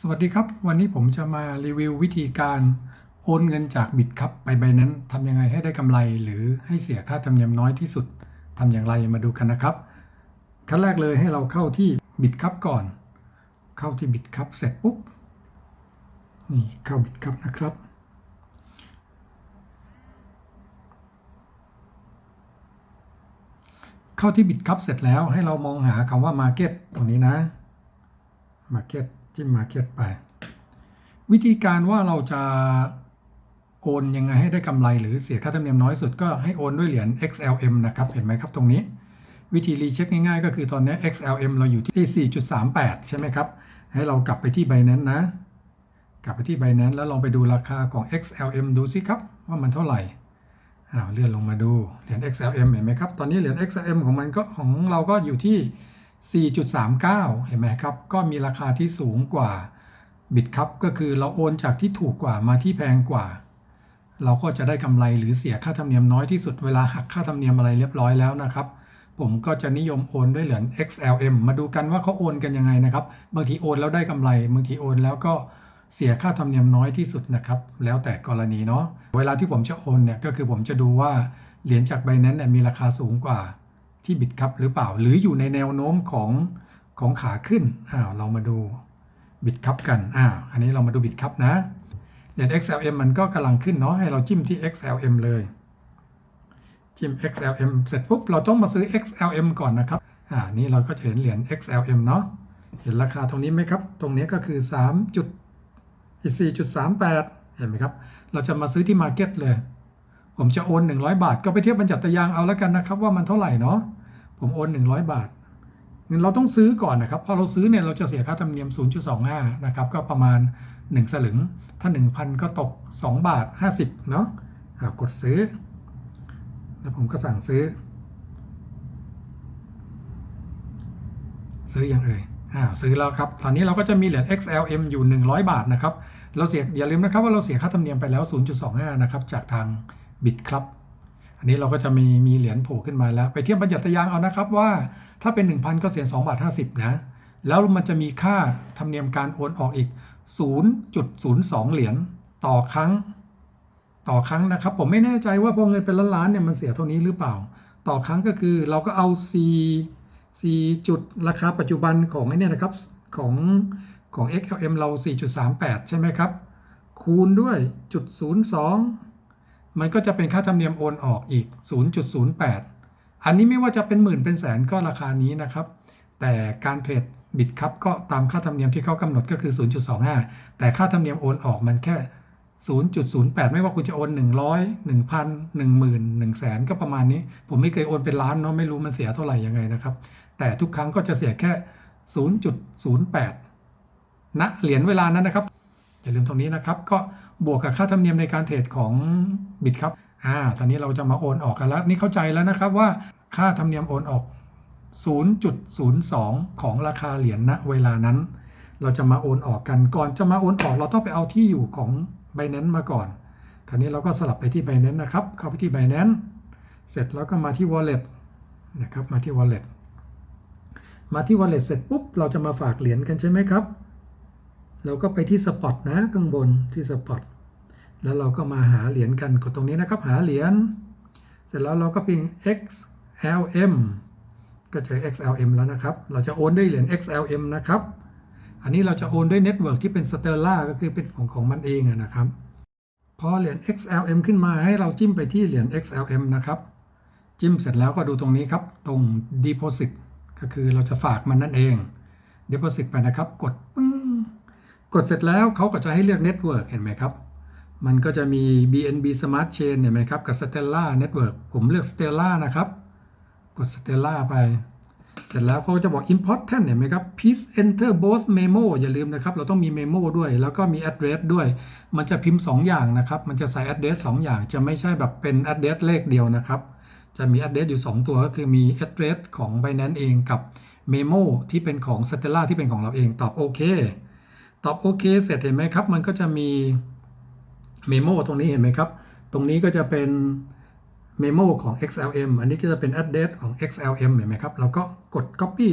สวัสดีครับ วันนี้ผมจะมารีวิววิธีการโอนเงินจากบิตครับไปไบนั้นทำยังไงให้ได้กำไร หรือให้เสียค่าธรรมเนียมน้อยที่สุดทำอย่างไรมาดูกันนะครับ ขั้นแรกเลยให้เราเข้าที่บิตครับก่อน เข้าที่บิตครับเสร็จปุ๊บนี่เข้าบิตครับนะครับ เข้าที่บิตครับเสร็จแล้วให้เรามองหาคำว่า Market ตรงนี้นะ Market จิ้ม Market ไป วิธีการว่าเราจะโอนยังไงให้ได้กำไรหรือเสียค่าธรรมเนียมน้อยสุดก็ให้โอนด้วยเหรียญ XLM นะครับ เห็นไหมครับตรงนี้ วิธีรีเช็คง่ายๆ ก็คือตอนนี้ XLM เราอยู่ที่ 4.38 ใช่ไหมครับ ให้เรากลับไปที่ Binance นะ กลับไปที่ Binance แล้วลองไปดูราคาของ XLM ดูสิครับ ว่ามันเท่าไหร่อ้าวเลื่อนลงมาดูเหรียญ XLM เห็นไหมครับ ตอนนี้เหรียญ XLM ของมันก็ของเราก็อยู่ที่ 4.39 เห็นไหมครับ ก็มีราคาที่สูงกว่าบิตครับก็คือเราโอนจากที่ถูกกว่ามาที่แพงกว่า เราก็จะได้กำไรหรือเสียค่าธรรมเนียมน้อยที่สุดเวลาหักค่าธรรมเนียมอะไรเรียบร้อยแล้วนะครับ ผมก็จะนิยมโอนด้วยเหรียญ XLM มาดูกันว่าเขาโอนกันยังไงนะครับ บางทีโอนแล้วได้กำไร บางทีโอนแล้วก็เสียค่าธรรมเนียมน้อยที่สุดนะครับ แล้วแต่กรณีเนาะเวลาที่ผมจะโอนเนี่ยก็คือผมจะดูว่าเหรียญจากใบนั้นนี่ยมีราคาสูงกว่า ที่บิตครับหรือเปล่า หรืออยู่ในแนวโน้มของของขาขึ้นอ้าวเรามาดูบิตครับกันอ้าวอันนี้เรามาดูบิตครับนะเหรียญ XLM มันก็กำลังขึ้นเนาะให้เราจิ้มที่ XLM เลย จิ้ม XLM เสร็จปุ๊บเราต้องมาซื้อ XLM ก่อนนะครับอ่านี่เราก็จะเห็นเหรียญ XLM เนาะเห็นราคาตรงนี้ไหมครับ ตรงนี้ก็คือ3จุด4.38 เห็นไหมครับ เราจะมาซื้อที่ Market เลย ผมจะโอน 100 บาท ก็ไปเทียบบรรจัตยางเอาแล้วกันนะครับ ว่ามันเท่าไหร่เนาะผมโอน 100 บาทเงินเราต้องซื้อก่อนนะครับพอเราซื้อเนี่ยเราจะเสียค่าธรรมเนียม 0.25 นะครับ ก็ประมาณ 1 สลึง ถ้า 1,000 ก็ตก 2 บาท 50 เนาะกดซื้อ แล้วผมก็สั่งซื้อ ซื้ออย่างเอ่ยอ่าซื้อแล้วครับ ตอนนี้เราก็จะมีเหรียญ XLM อยู่ 100 บาทนะครับ เราเสียอย่าลืมนะครับว่าเราเสียค่าธรรมเนียมไปแล้ว 0.25 นะครับ จากทาง บิตครับ อันนี้เราก็จะมีมีเหรียญโผล่ขึ้นมาแล้ว ไปเทียบบรรจัตยางเอานะครับว่าถ้าเป็น 1,000 ก็เสีย2บาท50 นะ แล้วมันจะมีค่าธรรมเนียมการโอนออกอีก 0.02 เหรียญต่อครั้ง ต่อครั้งนะครับ ผมไม่แน่ใจว่าพอเงินเป็นล้านๆเนี่ยมันเสียเท่านี้หรือเปล่า ต่อครั้งก็คือเราก็เอา C C จุดราคาปัจจุบันของไอ้เนี่ยนะครับของของ XLM เรา 4.38 ใช่ไหมครับ คูณด้วยจุด02 มันก็จะเป็นค่าธรรมเนียมโอนออกอีก 0.08 อันนี้ไม่ว่าจะเป็นหมื่นเป็นแสนก็ราคานี้นะครับ แต่การเทรดบิตครับก็ตามค่าธรรมเนียมที่เขากำหนดก็คือ 0.25 แต่ค่าธรรมเนียมโอนออกมันแค่ 0.08 ไม่ว่าคุณจะโอน 100 1,000 10,000 1แสนก็ประมาณนี้ ผมไม่เคยโอนเป็นล้านเนาะไม่รู้มันเสียเท่าไหร่ยังไงนะครับ แต่ทุกครั้งก็จะเสียแค่ 0.08ณเหรียญเวลานั้นนะครับอย่าลืมตรงนี้นะครับ ก็บวกกับค่าธรรมเนียมในการเทรดของ บิตครับอ่าตอนนี้เราจะมาโอนออกกันแล้วนี่เข้าใจแล้วนะครับว่าค่าธรรมเนียมโอนออก 0.02 ของราคาเหรียญณเวลานั้น เราจะมาโอนออกกันก่อนจะมาโอนออกเราต้องไปเอาที่อยู่ของ Binance มาก่อน คราวนี้เราก็สลับไปที่ Binance นะครับ เข้าไปที่ Binance เสร็จแล้วก็มาที่ Wallet นะครับมาที่ Wallet มาที่ Wallet เสร็จปุ๊บเราจะมาฝากเหรียญกันใช่ไหมครับ เราก็ไปที่ Spot นะข้างบนที่ Spot แล้วเราก็มาหาเหรียญกันกดตรงนี้นะครับหาเหรียญเสร็จแล้วเราก็พิมพ์ XLM ก็เจอ XLM แล้วนะครับ เราจะโอนด้วยเหรียญ XLM นะครับ อันนี้เราจะโอนด้วยเน็ตเวิร์กที่เป็น Stellar ก็คือเป็นของของมันเองนะครับ พอเหรียญ XLM ขึ้นมาให้เราจิ้มไปที่เหรียญ XLM นะครับ จิ้มเสร็จแล้วก็ดูตรงนี้ครับ ตรง Deposit ก็คือเราจะฝากมันนั่นเอง Deposit ไปนะครับ กดปึ้ง กดเสร็จแล้วเขาก็จะให้เลือก Network เห็นไหมครับ มันก็จะมี BNB Smart Chain เห็นไหมครับ กับ stella Network ผมเลือก stella นะครับ กด stella ไป เสร็จแล้วเขาจะบอก important เห็นไหมครับ please enter both memo อย่าลืมนะครับ เราต้องมี memo ด้วย แล้วก็มี address ด้วย มันจะพิมพ์ 2 อย่างนะครับ มันจะใส่ address 2 อย่าง จะไม่ใช่แบบเป็น address เลขเดียวนะครับ จะมี address อยู่ 2 ตัวก็คือมี address ของ Binance เองกับ memo ที่เป็นของ stella ที่เป็นของเราเอง ตอบโอเค ตอบโอเค เสร็จเห็นไหมครับ มันก็จะมี memo ตรงนี้เห็นไหมครับ ตรงนี้ก็จะเป็น memo ของ XLM อันนี้ก็จะเป็น address ของ XLM เห็นไหมครับ เราก็กด copy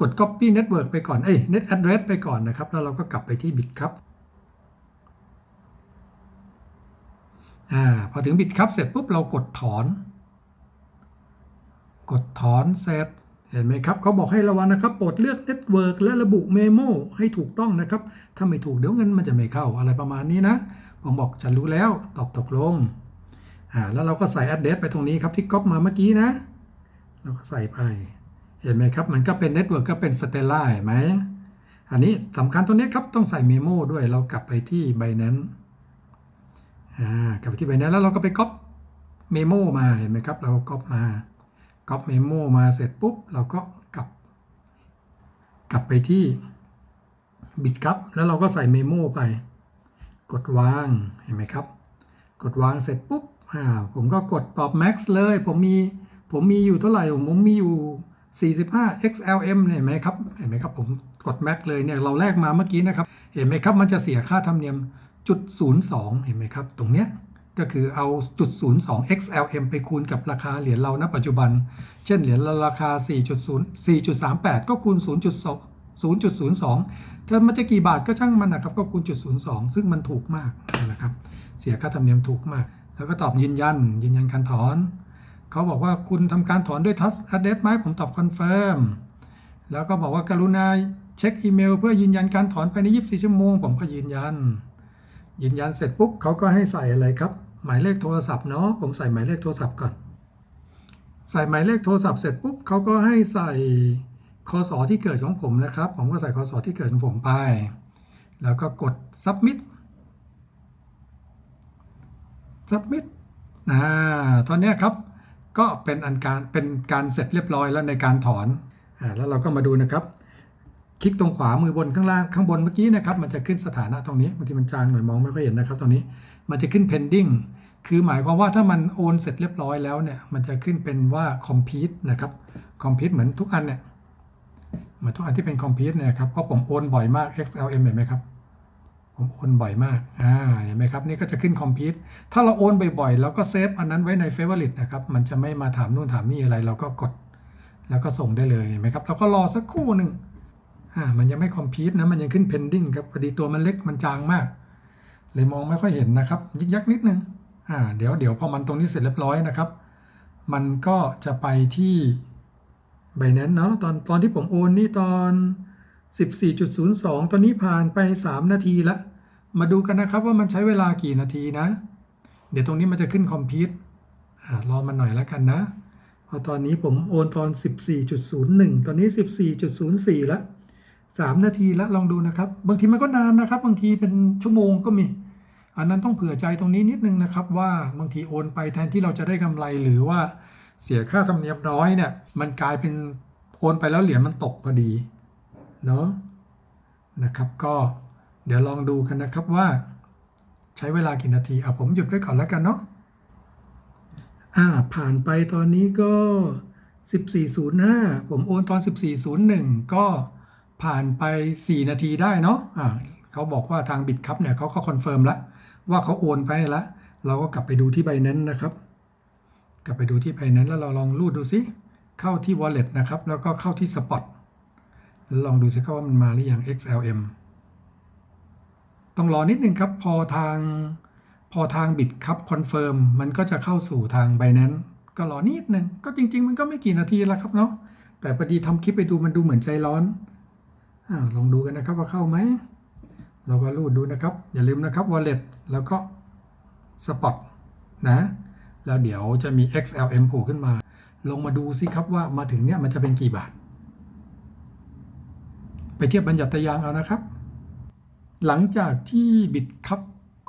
กด copy network ไปก่อน เอ้ย net address ไปก่อนนะครับ แล้วเราก็กลับไปที่บิตครับอ่า พอถึงบิตครับเสร็จปุ๊บเรากดถอน กดถอนเสร็จ เห็นไหมครับ เขาบอกให้ระวังนะครับ โปรดเลือกเน็ตเวิร์กและระบุเมโมให้ถูกต้องนะครับ ถ้าไม่ถูกเดี๋ยวเงินมันจะไม่เข้าอะไรประมาณนี้นะ ผมบอกฉันรู้แล้วตอบตกลงอ่าแล้วเราก็ใส่ address ไปตรงนี้ครับที่ก๊อปมาเมื่อกี้นะ เราก็ใส่ไป เห็นไหมครับ มันก็เป็นเน็ตเวิร์กก็เป็นสเตลล่าเห็นไหมอันนี้สำคัญตัวนี้ครับ ต้องใส่เมโมด้วยเรากลับไปที่ Binance อ่ากลับไปที่ Binance แล้วเราก็ไปก๊อปเมโมมาเห็นไหมครับ เราก๊อปมาก๊อปเมโมมาเสร็จปุ๊บ เราก็กลับ กลับไปที่บิตครับแล้วเราก็ใส่เมโมไป กดวางเห็นไหมครับ กดวางเสร็จปุ๊บอ่าผมก็กดตอบ max เลย ผมมีผมมีอยู่เท่าไหร่ ผมมีอยู่ 45 XLM เนี่ยเห็นไหมครับเห็นไหมครับผมกด max เลยเนี่ยเราแลกมาเมื่อกี้นะครับ เห็นไหมครับมันจะเสียค่าธรรมเนียมจุด02 เห็นไหมครับ ตรงเนี้ยก็คือเอาจุด02 XLM ไปคูณกับราคาเหรียญเราณปัจจุบัน เช่นเหรียญเราราคา 4.0 4.38 ก็คูณ 0.2 0.02 ถ้ามันจะกี่บาทก็ช่างมันนะครับก็คูณจุด02ซึ่งมันถูกมากนะครับเสียค่าธรรมเนียมถูกมาก แล้วก็ตอบยืนยัน ยืนยันการถอน เขาบอกว่าคุณทำการถอนด้วย Touch Address ไหมผมตอบ Confirm แล้วก็บอกว่าการุณาเช็คอีเมล เพื่อยืนยันการถอนภายใน 24 ชั่วโมง ผมก็ยืนยัน ยืนยันเสร็จปุ๊บเขาก็ให้ใส่อะไรครับ หมายเลขโทรศัพท์เนาะผมใส่หมายเลขโทรศัพท์ก่อน ใส่หมายเลขโทรศัพท์เสร็จปุ๊บเขาก็ให้ใส่ คศที่เกิดของผมนะครับ ผมก็ใส่คศที่เกิดของผมไป แล้วก็กด submit submit อ่าตอนนี้ครับก็เป็นอันการเป็นการเสร็จเรียบร้อยแล้วในการถอนอ่าแล้วเราก็มาดูนะครับ คลิกตรงขวามือบนข้างล่างข้างบนเมื่อกี้นะครับ มันจะขึ้นสถานะตรงนี้บางทีมันจางหน่อยมองไม่ค่อยเห็นนะครับตรงนี้มันจะขึ้น pending คือหมายความว่าถ้ามันโอนเสร็จเรียบร้อยแล้วเนี่ยมันจะขึ้นเป็นว่า complete นะครับ complete เหมือนทุกอันเนี่ย เหมือนทุกอันที่เป็น complete เนี่ยครับเพราะผมโอนบ่อยมาก XLM เห็นไหมครับ ผมโอนบ่อยมากอ่าเห็นไหมครับ นี่ก็จะขึ้น complete ถ้าเราโอนบ่อยๆแล้วก็เซฟอันนั้นไว้ใน favorite นะครับ มันจะไม่มาถามนู่นถามนี่อะไร เราก็กด แล้วก็ส่งได้เลยเห็นไหมครับเราก็รอสักครู่หนึ่งอ่ามันยังไม่ complete นะมันยังขึ้น pending ครับพอดีตัวมันเล็กมันจางมาก เลยมองไม่ค่อยเห็นนะครับยิกยักนิดนึงอ่าเดี๋ยวเดี๋ยวพอมันตรงนี้เสร็จเรียบร้อยนะครับ มันก็จะไปที่ Binance เนาะตอนตอนที่ผมโอนนี่ตอน 14.02 ตอนนี้ผ่านไป 3 นาทีละ มาดูกันนะครับว่ามันใช้เวลากี่นาทีนะ เดี๋ยวตรงนี้มันจะขึ้นคอมพิวต์อ่ารอมันหน่อยแล้วกันนะพอตอนนี้ผมโอนตอน 14.01 ตอนนี้ 14.04 แล้ว 3 นาทีแล้วลองดูนะครับ บางทีมันก็นานนะครับ บางทีเป็นชั่วโมงก็มี อันนั้นต้องเผื่อใจตรงนี้นิดนึงนะครับว่าบางทีโอนไปแทนที่เราจะได้กำไรหรือว่า เสียค่าธรรมเนียมน้อยเนี่ยมันกลายเป็นโอนไปแล้วเหรียญมันตกพอดีเนาะนะครับก็เดี๋ยวลองดูกันนะครับว่า ใช้เวลากี่นาทีอะผมหยุดไว้ก่อนแล้วกันเนาะอ่าผ่านไปตอนนี้ก็ 1405 ผมโอนตอน 1401 ก็ผ่านไป 4 นาทีได้เนาะอ่าเขาบอกว่าทางบิตครับเนี่ยเขาก็คอนเฟิร์มแล้วว่าเขาโอนไปแล้วเราก็กลับไปดูที่ใบนั้นนะครับ กลับไปดูที่ใบนั้นแล้วเราลองรูดดูซิ เข้าที่ wallet นะครับ แล้วก็เข้าที่ spot ลองดูสิครับว่ามันมาหรือยัง XLM ต้องรอนิดนึงครับ พอทางพอทางบิตครับคอนเฟิร์มมันก็จะเข้าสู่ทาง Binance ก็รอนิดนึง ก็จริง ๆ มันก็ไม่กี่นาทีแล้วครับเนาะแต่พอดีทำคลิปไปดูมันดูเหมือนใจร้อนอลองดูกันนะครับว่าเข้าไหม เราก็รูดดูนะครับ อย่าลืมนะครับ Wallet แล้วก็ Spot นะ แล้วเดี๋ยวจะมี XLM โผล่ขึ้นมา ลงมาดูสิครับว่ามาถึงเนี่ยมันจะเป็นกี่บาท ไปเทียบบัญญัติยางเอานะครับ หลังจากที่บิตครับ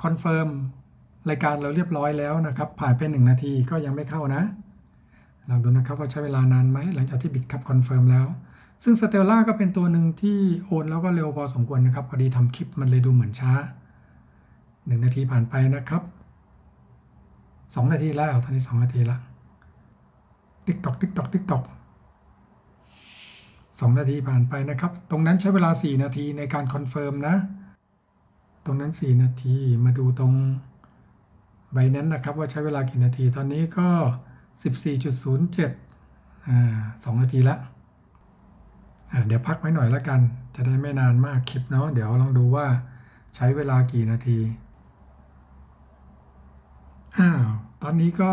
คอนเฟิร์มรายการเราเรียบร้อยแล้วนะครับ ผ่านไป1นาทีก็ยังไม่เข้านะลองดูนะครับว่าใช้เวลานานไหมหลังจากที่บิตครับคอนเฟิร์มแล้ว ซึ่งสเตลล่าก็เป็นตัวหนึ่งที่โอนแล้วก็เร็วพอสมควรนะครับ พอดีทำคลิปมันเลยดูเหมือนช้า 1 นาทีผ่านไปนะครับ 2นาทีแล้วตอนนี้2นาทีแล้วติ๊กตอกติ๊กตอกติ๊กตอก2นาทีผ่านไปนะครับ ตรงนั้นใช้เวลา 4 นาทีในการคอนเฟิร์มนะ ตรงนั้น 4 นาทีมาดูตรงใบนั้นนะครับ ว่าใช้เวลากี่นาทีตอนนี้ก็ 14.07อ่า2นาทีละอะเดี๋ยวพักไว้หน่อยแล้วกัน จะได้ไม่นานมากคลิปเนาะเดี๋ยวลองดูว่าใช้เวลากี่นาที อ้าว ตอนนี้ก็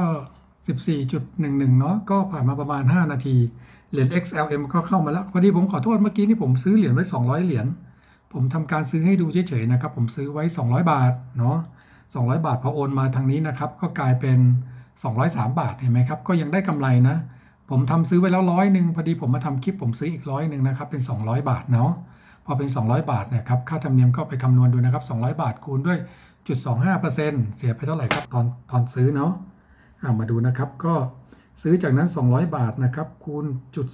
14.11 เนาะ ก็ผ่านมาประมาณ 5 นาที เหรียญ XLM ก็เข้ามาแล้ว พอดีผมขอโทษเมื่อกี้นี่ผมซื้อเหรียญไว้ 200 เหรียญ ผมทำการซื้อให้ดูเฉยๆนะครับ ผมซื้อไว้ 200 บาท เนาะ 200 บาทพอโอนมาทางนี้นะครับ ก็กลายเป็น 203 บาท เห็นไหมครับ ก็ยังได้กำไรนะ ผมทำซื้อไว้แล้วร้อยหนึ่งพอดีผมมาทำคลิปผมซื้ออีกร้อยหนึ่งนะครับ เป็น 200 บาทเนาะ พอเป็น 200 บาทเนี่ยครับ ค่าธรรมเนียมก็ไปคำนวณดูนะครับ 200 บาทคูณด้วย ด25%เสียไปเท่าไหร่ครับตอนตอนซื้อเนาะามาดูนะครับก็ซื้อจากนั้น 200 บาทนะครับ คูณจุด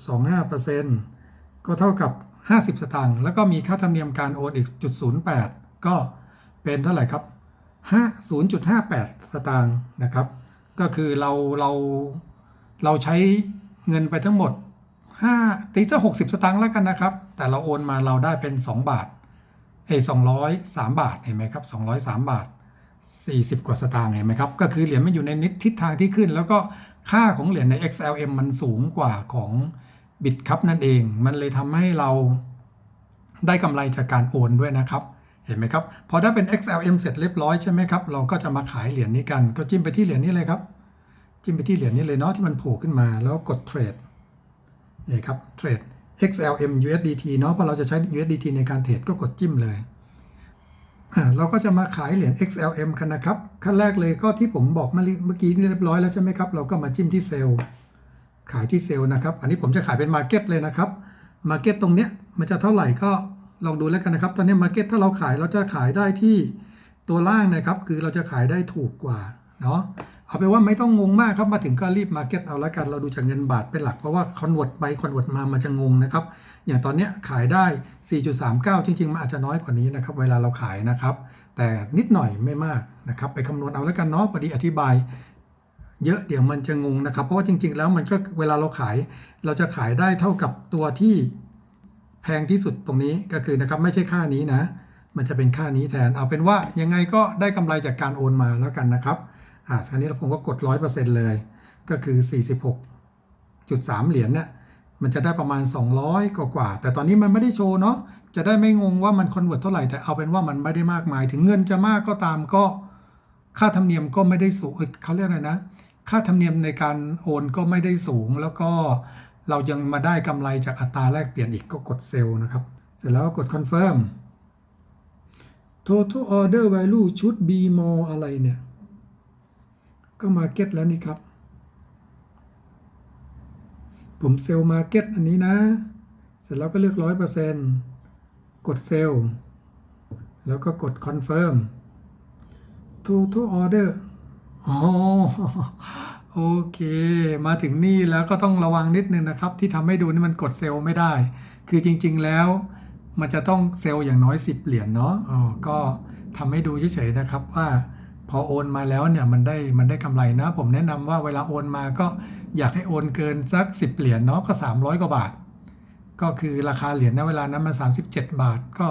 25%ก็เท่ากับ 50 สตางค์แล้วก็มีค่าธรรมเนียมการโอนอีกจุด08 ก็เป็นเท่าไหร่ครับ5 0.58 สตางค์นะครับ ก็คือเราเราเราใช้เงินไปทั้งหมด5ตีซะ60 สตางค์แล้วกันนะครับ แต่เราโอนมาเราได้เป็น 2 บาท เอ้สองร้อยสามบาทเห็นไหมครับสองร้อยสามบาทสี่สิบกว่าสตางค์เห็นไหมครับ ก็คือเหรียญมันอยู่ในนิดทิศทางที่ขึ้น แล้วก็ค่าของเหรียญใน XLM มันสูงกว่าของบิตครับนั่นเอง มันเลยทำให้เราได้กำไรจากการโอนด้วยนะครับ เห็นไหมครับ พอได้เป็น XLM เสร็จเรียบร้อยใช่ไหมครับ เราก็จะมาขายเหรียญนี้กัน ก็จิ้มไปที่เหรียญนี้เลยครับ จิ้มไปที่เหรียญนี้เลยเนาะที่มันโผล่ขึ้นมา แล้วกดเทรดนี่ครับ เทรด XLM USDT เนาะพอเราจะใช้ USDT ในการเทรดก็กดจิ้มเลยเราก็จะมาขายเหรียญ XLM กันนะครับ ขั้นแรกเลยก็ที่ผมบอกเมื่อกี้เรียบร้อยแล้วใช่ไหมครับ เราก็มาจิ้มที่เซลล์ ขายที่เซลล์นะครับ อันนี้ผมจะขายเป็น Market เลยนะครับ Market ตรงเนี้ยมันจะเท่าไหร่ก็ลองดูแล้วกันนะครับ ตอนนี้ Market ถ้าเราขายเราจะขายได้ที่ตัวล่างนะครับ คือเราจะขายได้ถูกกว่าเนาะ เอาไปนว่าไม่ต้องงงมากครับมาถึงก็รีบมาเก็ตเอาละกันเราดูจากเงินบาทเป็นหลักเพราะว่าคอนวิร์ตไปคอนวิร์ตมามันจะงงนะครับอย่างตอนนี้ขายได้ 4.39 จริง ๆมันอาจจะน้อยกว่านี้นะครับเวลาเราขายนะครับ แต่นิดหน่อยไม่มากนะครับไปคำนวณเอาล้วกันเนาะพอดีอธิบายเยอะเดี๋ยวมันจะงงนะครับ เพราะว่าจริง ๆ แล้วมันก็เวลาเราขายเราจะขายได้เท่ากับตัวที่แพงที่สุดตรงนี้ก็คือนะครับไม่ใช่ค่านี้นะ มันจะเป็นค่านี้แทนเอาเป็นว่ายังไงก็ได้กำไรจากการโอนมาแล้วกันนะครับ อ่าทีนี้ผมก็กด100%เลย ก็คือ46.3เหรียญเนี่ยมันจะได้ประมาณ 200 กว่ากว่า แต่ตอนนี้มันไม่ได้โชว์เนาะ จะได้ไม่งงว่ามันคอนเวิร์ตเท่าไหร่ แต่เอาเป็นว่ามันไม่ได้มากมาย ถึงเงินจะมากก็ตามก็ ค่าธรรมเนียมก็ไม่ได้สูงเเขาเรียกอะไรนะ ค่าธรรมเนียมในการโอนก็ไม่ได้สูง แล้วก็เรายังมาได้กำไรจากอัตราแลกเปลี่ยนอีกก็กดเซลล์นะครับ เสร็จแล้วก็กด confirm total order value should be more อะไรเนี่ย ก็มาเก็ตแล้วนี่ครับ ผมเซลล์มาเก็ตอันนี้นะ เสร็จแล้วก็เลือกร้อยเปอร์เซ็นต์กดเซลล์แล้วก็กดคอนเฟิร์ม total order อ๋อโอเค มาถึงนี่แล้วก็ต้องระวังนิดนึงนะครับ ที่ทำให้ดูนี่มันกดเซลล์ไม่ได้ คือจริง ๆ แล้วมันจะต้องเซลล์อย่างน้อย 10 เหรียญเนาะอ๋อก็ทำให้ดูเฉยๆนะครับว่า พอโอนมาแล้วเนี่ยมันได้มันได้กำไรนะ ผมแนะนำว่าเวลาโอนมาก็อยากให้โอนเกินสัก 10 เหรียญเนาะก็ 300 กว่าบาท ก็คือราคาเหรียญณเวลานั้นมัน37 บาท ก็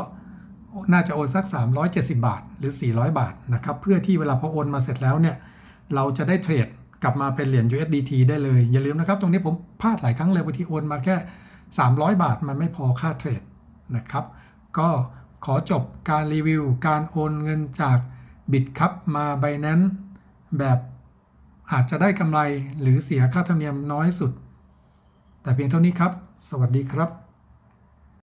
น่าจะโอนสัก 370 บาท หรือ 400 บาทนะครับเพื่อที่เวลาพอโอนมาเสร็จแล้วเนี่ยเราจะได้เทรดกลับมาเป็นเหรียญ USDT ได้เลย อย่าลืมนะครับ ตรงนี้ผมพลาดหลายครั้งเลยบางทีโอนมาแค่ 300 บาทมันไม่พอค่าเทรดนะครับ ก็ขอจบการรีวิวการโอนเงินจาก บิตครับมาใบนั้นแบบอาจจะได้กำไรหรือเสียค่าธรรมเนียมน้อยสุด แต่เพียงเท่านี้ครับ สวัสดีครับ